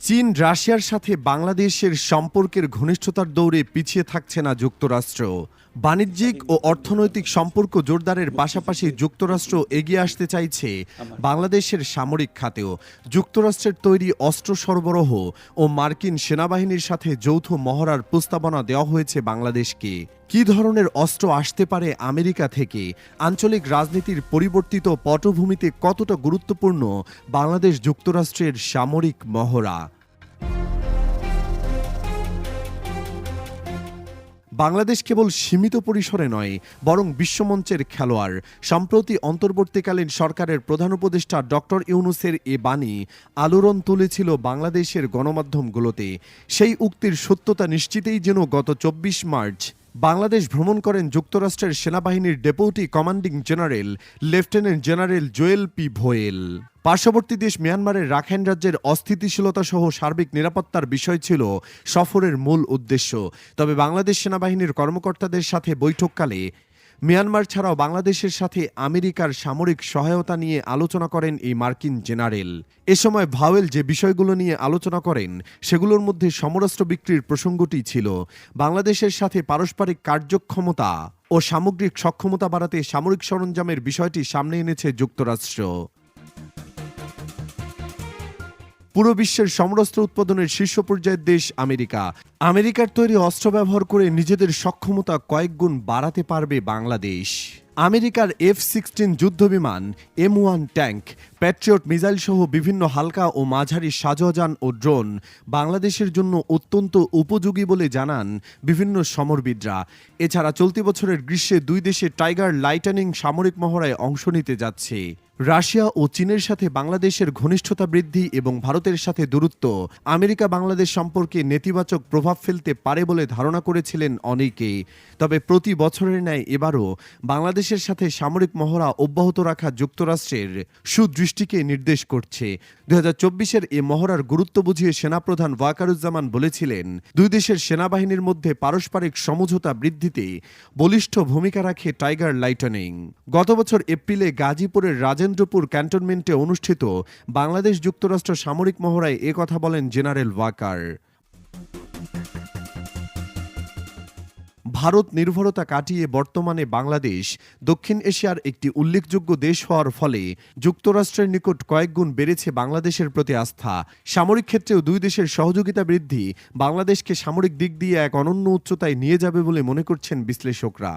চীন, রাশিয়ার সাথে বাংলাদেশের সম্পর্কের ঘনিষ্ঠতার দৌড়ে পিছিয়ে থাকছে না যুক্তরাষ্ট্র। বাণিজ্যিক ও অর্থনৈতিক সম্পর্ক জোরদারের পাশাপাশি যুক্তরাষ্ট্র এগিয়ে আসতে চাইছে বাংলাদেশের সামরিক খাতেও। যুক্তরাষ্ট্রের তৈরি অস্ত্র সরবরাহ ও মার্কিন সেনাবাহিনীর সাথে যৌথ মহড়ার প্রস্তাবনা দেওয়া হয়েছে বাংলাদেশকে। কী ধরনের অস্ত্র আসতে পারে আমেরিকা থেকে? আঞ্চলিক রাজনীতির পরিবর্তিত পটভূমিতে কতটা গুরুত্বপূর্ণ বাংলাদেশ যুক্তরাষ্ট্রের সামরিক মহড়া? বাংলাদেশ কেবল সীমিত পরিসরে নয়, বরং বিশ্বমঞ্চের খেলোয়াড়। সম্প্রতি অন্তর্বর্তীকালীন সরকারের প্রধান উপদেষ্টা ডক্টর ইউনুসের এ বাণী আলোড়ন তুলেছিল বাংলাদেশের গণমাধ্যমগুলোতে। সেই উক্তির সত্যতা নিশ্চিতেই যেন গত চব্বিশ মার্চ বাংলাদেশ ভ্রমণ করেন যুক্তরাষ্ট্রের সেনাবাহিনীর deputy commanding general, lieutenant general Joel P Vowell. পার্শ্ববর্তী দেশ মিয়ানমারের রাখাইন রাজ্যের অস্থিতিশীলতা সহ সার্বিক নিরাপত্তার বিষয় ছিল সফরের মূল উদ্দেশ্য। তবে বাংলাদেশ সেনাবাহিনীর কর্মকর্তাদের সাথে বৈঠককালে মিয়ানমার ছাড়াও বাংলাদেশের সাথে আমেরিকার সামরিক সহায়তা নিয়ে আলোচনা করেন এই মার্কিন জেনারেল। এ সময় ভাওয়েল যে বিষয়গুলো নিয়ে আলোচনা করেন, সেগুলোর মধ্যে সমরাস্ত্র বিক্রির প্রসঙ্গটি ছিল বাংলাদেশের সাথে পারস্পরিক কার্যক্ষমতা ও সামগ্রিক সক্ষমতা বাড়াতে সামরিক সরঞ্জামের বিষয়টি সামনে এনেছে যুক্তরাষ্ট্র। পুরো বিশ্বের সমরাস্ত্র উৎপাদনের শীর্ষ পর্যায়ের দেশ আমেরিকা। আমেরিকার তৈরি অস্ত্র ব্যবহার করে নিজেদের সক্ষমতা কয়েকগুণ বাড়াতে পারবে বাংলাদেশ। আমেরিকার এফ সিক্সটিন যুদ্ধবিমান, M one tank, Patriot missile সহ বিভিন্ন হালকা ও মাঝারি সাজোয়াজান ও ড্রোন বাংলাদেশের জন্য অত্যন্ত উপযোগী বলে জানান বিভিন্ন সমরবিদরা। এছাড়া চলতি বছরের গ্রীষ্মে দুই দেশে টাইগার লাইটানিং সামরিক মহড়ায় অংশ নিতে যাচ্ছে। রাশিয়া ও চীনের সাথে বাংলাদেশের ঘনিষ্ঠতা বৃদ্ধি এবং ভারতের সাথে দূরত্ব, আমেরিকা বাংলাদেশ সম্পর্কে নেতিবাচক প্রভাব ফেলতে পারে বলে ধারণা করেছিলেন অনেকেই। তবে প্রতি বছরের ন্যায় এবারও বাংলাদেশের সাথে সামরিক মহড়া অব্যাহত রাখা যুক্তরাষ্ট্রের সুদৃষ্টিকে নির্দেশ করছে। দুই হাজার এ মহড়ার গুরুত্ব বুঝিয়ে সেনাপ্রধান ওয়াকারুজ্জামান বলেছিলেন, দুই দেশের সেনাবাহিনীর মধ্যে পারস্পরিক সমঝোতা বৃদ্ধিতে বলিষ্ঠ ভূমিকা রাখে টাইগার লাইটনিং। গত বছর এপ্রিলে গাজীপুরের রাজেন্দ্রপুর ক্যান্টনমেন্টে অনুষ্ঠিত বাংলাদেশ যুক্তরাষ্ট্র সামরিক মহড়ায় এ কথা বলেন জেনারেল ওয়াকার। ভারত নির্ভরতা কাটিয়ে বর্তমানে বাংলাদেশ দক্ষিণ এশিয়ার একটি উল্লেখযোগ্য দেশ হওয়ার ফলে যুক্তরাষ্ট্রের নিকট কয়েকগুণ বেড়েছে বাংলাদেশের প্রতি আস্থা। সামরিক ক্ষেত্রেও দুই দেশের সহযোগিতা বৃদ্ধি বাংলাদেশকে সামরিক দিক দিয়ে এক অনন্য উচ্চতায় নিয়ে যাবে বলে মনে করছেন বিশ্লেষকরা।